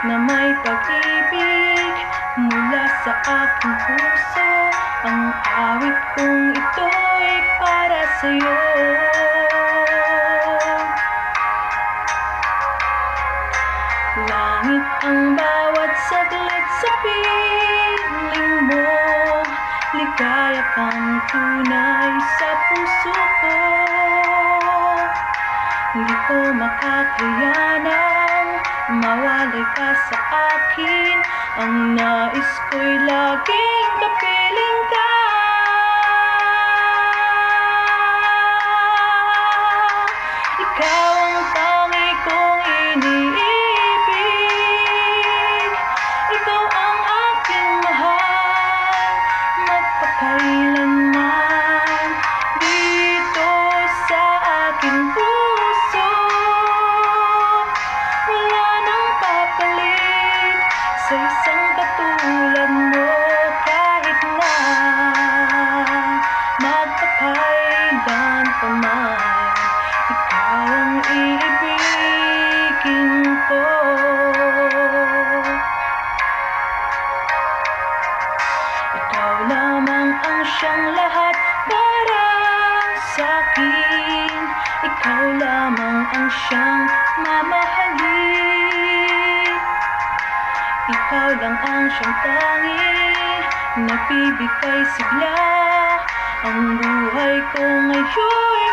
na may pag-ibig mula sa aking puso. Ang awit kong ito'y para sa'yo. Langit ang bawat saglit sa piling mo. Ligaya kang tunay sa puso ko. Hindi ko makakayanan mawalay ka sa akin. Ang nais ko'y laging kapiling mamahalin Ikaw lang ang siyang tangi Nagbibigay sigla. Ang buhay ko ngayon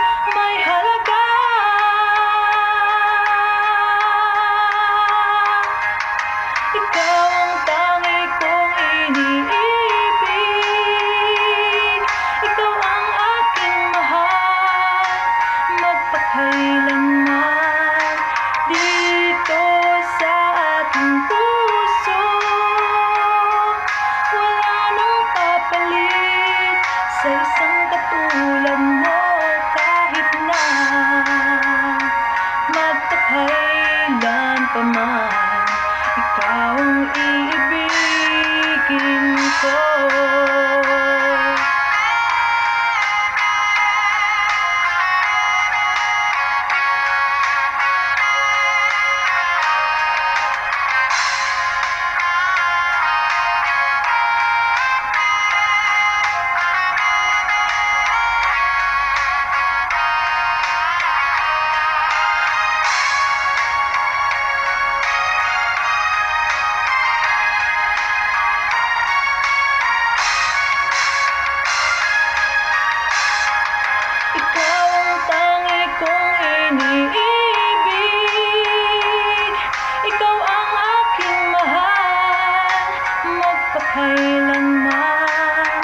Magpakailanman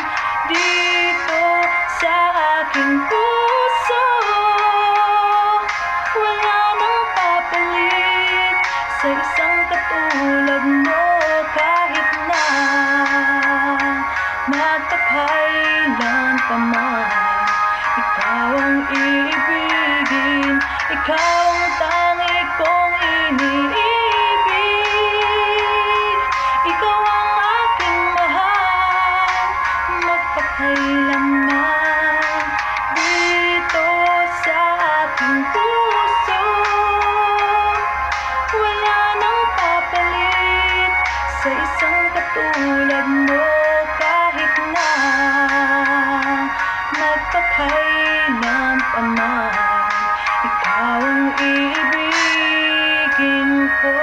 Dito sa aking puso. Wala nang papalit Sa isang katulad mo Kahit na pa man. Ikaw ang iibigin Ikaw katulad mo kahit na magpakailan pa man ikaw ang iibigin ko.